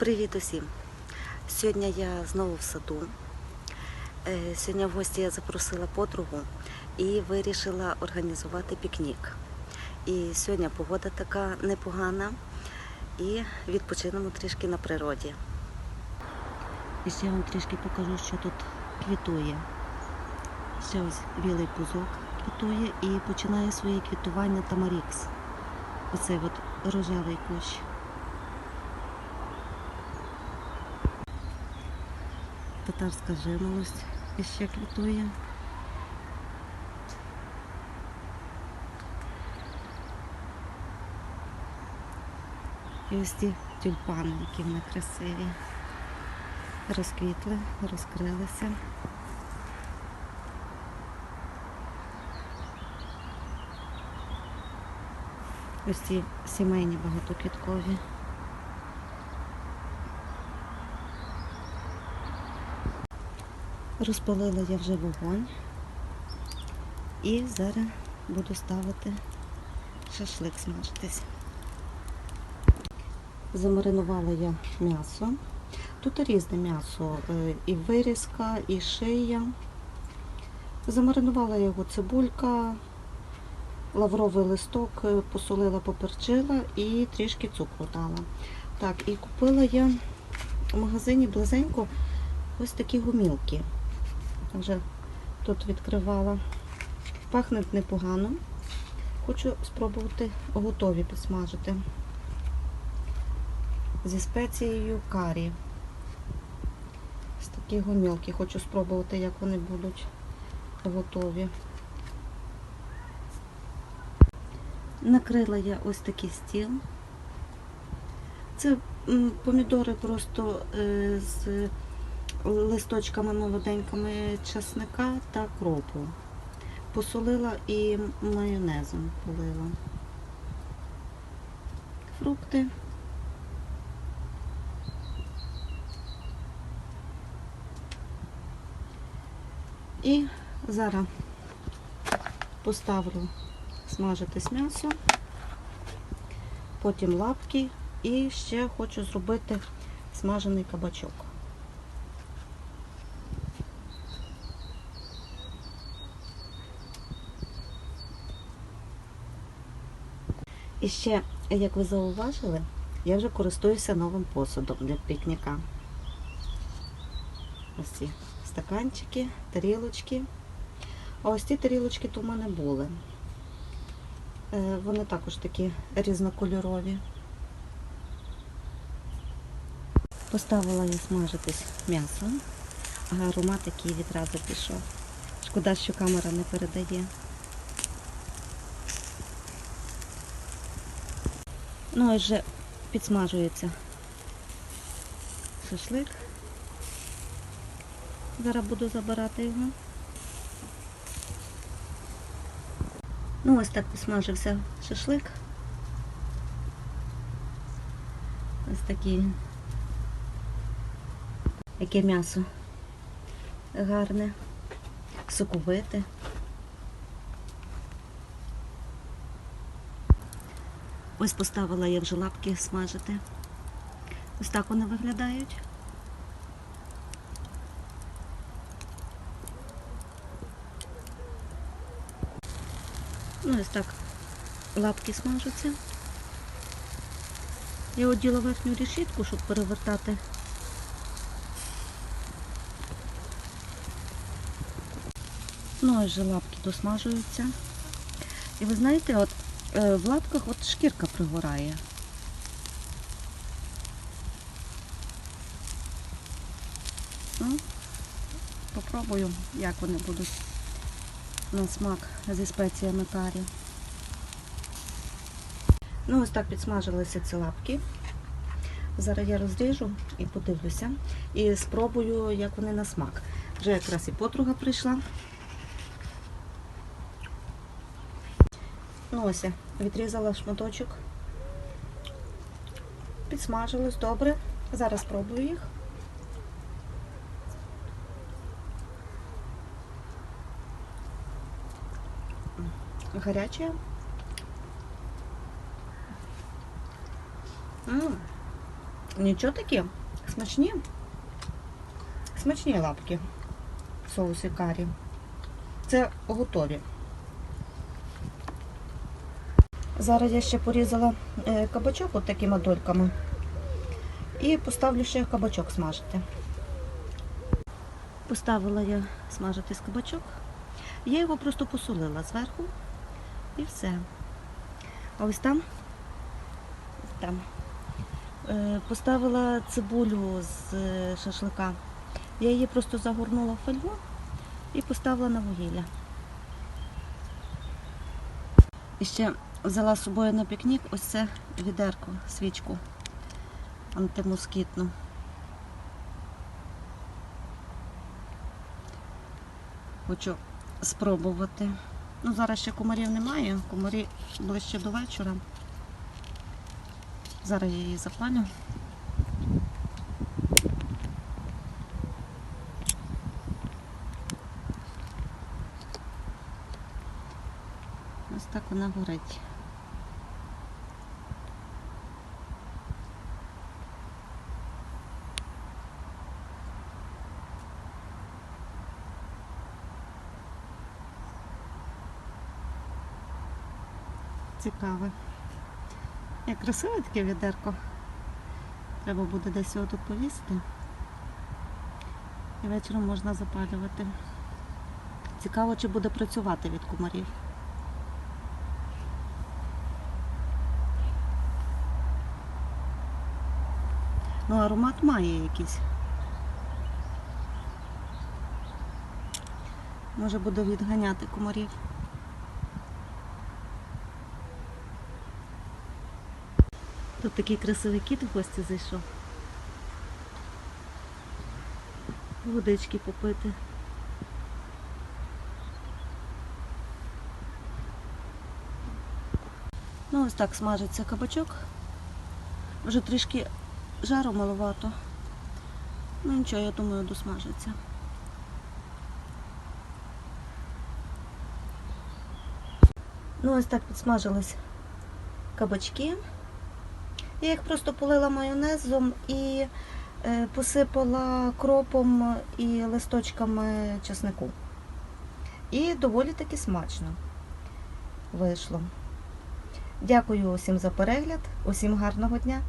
Привіт усім! Сьогодні я знову в саду. Е, Сьогодні в гості я запросила подругу і вирішила організувати пікнік. І сьогодні погода така непогана і відпочинемо трішки на природі. І ще вам трішки покажу, що тут квітує. Ще ось білий пузок квітує і починає своє квітування тамарікс. Оцей от рожевий кущ. Татарська жимолость іще квітує. І ось ті тюльпани, які вони красиві. Розквітли, розкрилися. Ось ці сімейні багатоквіткові. Розпалила я вже вогонь і зараз буду ставити шашлик смажитись. Замаринувала я м'ясо. Тут різне м'ясо, е, і вирізка, і шия. Замаринувала його цибулька, лавровий листок, е, посолила, поперчила і трішки цукру дала. Так, і купила я в магазині близенько ось такі гумілки. Вже тут відкривала. Пахнуть непогано. Хочу спробувати готові підсмажити. Зі спецією карі. Ось такі гомілки. Хочу спробувати, як вони будуть готові. Накрила я ось такий стіл. Це помідори просто е, з листочками молоденькими часника та кропу. Посолила і майонезом полила. Фрукти. І зараз поставлю смажитись м'ясо, потім лапки і ще хочу зробити смажений кабачок. І ще, як ви зауважили, я вже користуюся новим посудом для пікніка. Ось ці стаканчики, тарілочки. А ось ці тарілочки то в мене були. Е, Вони також такі різнокольорові. Поставила я смажитись м'ясо, а аромат який відразу пішов. Шкода, що камера не передає. Ну, ось вже підсмажується шашлик. Зараз буду забирати його. Ну, ось так підсмажився шашлик. Ось такий. Яке м'ясо гарне, соковите. Ось поставила я вже лапки смажити. Ось так вони виглядають. Ну, ось так лапки смажаться. Я оділа верхню решітку, щоб перевертати. Ну, ось же лапки досмажуються. І ви знаєте, от в лапках от шкірка пригорає. Ну, попробую, як вони будуть на смак зі спеціями карі. Ну, ось так підсмажилися ці лапки. Зараз я розріжу і подивлюся. І спробую, як вони на смак. Вже якраз і подруга прийшла. Ось відрізала шматочок. Підсмажилось добре. Зараз спробую їх. Нічого такі. Смачні. Смачні лапки в соусі карі. Це готові. Зараз я ще порізала е, кабачок от такими дольками. І поставлю ще кабачок смажити. Поставила я смажитись кабачок. Я його просто посолила зверху і все. А ось там, там е, поставила цибулю з е, шашлика. Я її просто загорнула в фольгу і поставила на вугілля. І ще взяла з собою на пікнік ось це відерко, свічку антимоскітну. Хочу спробувати. Ну, зараз ще комарів немає, комарі ближче до вечора. Зараз я її запалю. Так вона горить. Цікаве. Як красиве таке відерко. Треба буде десь його тут повісити. І вечором можна запалювати. Цікаво, чи буде працювати від комарів. Ну, аромат має якийсь. Може буде відганяти комарів. Тут такий красивий кіт в гості зайшов. Водички попити. Ну, ось так смажиться кабачок. Вже трішки жару маловато. Ну нічого, я думаю, досмажиться. Ну, ось так підсмажились кабачки. Я їх просто полила майонезом і е, посипала кропом і листочками чеснику. І доволі таки смачно вийшло. Дякую усім за перегляд, усім гарного дня!